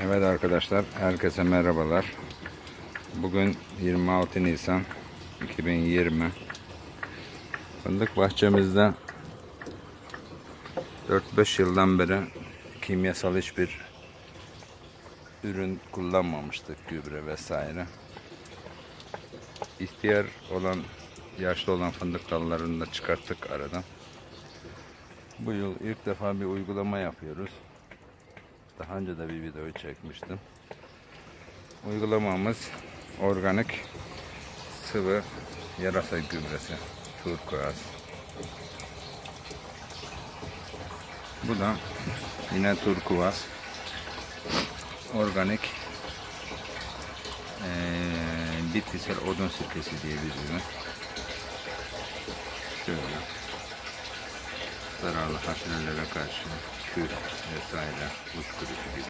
Evet arkadaşlar, herkese merhabalar. Bugün 26 Nisan 2020. Fındık bahçemizde 4-5 yıldan beri kimyasal hiçbir ürün kullanmamıştık, gübre vesaire. İhtiyar olan, yaşlı olan fındık dallarını da çıkarttık aradan. Bu yıl ilk defa bir uygulama yapıyoruz. Daha önce de bir video çekmiştim. Uygulamamız organik sıvı yarasa gübresi. Turkuaz. Bu da yine turkuaz. Organik eee bitkisel odun sirkesi diye bir ürün. Zararlı haşerelere karşı kül vesaire kurusu gibi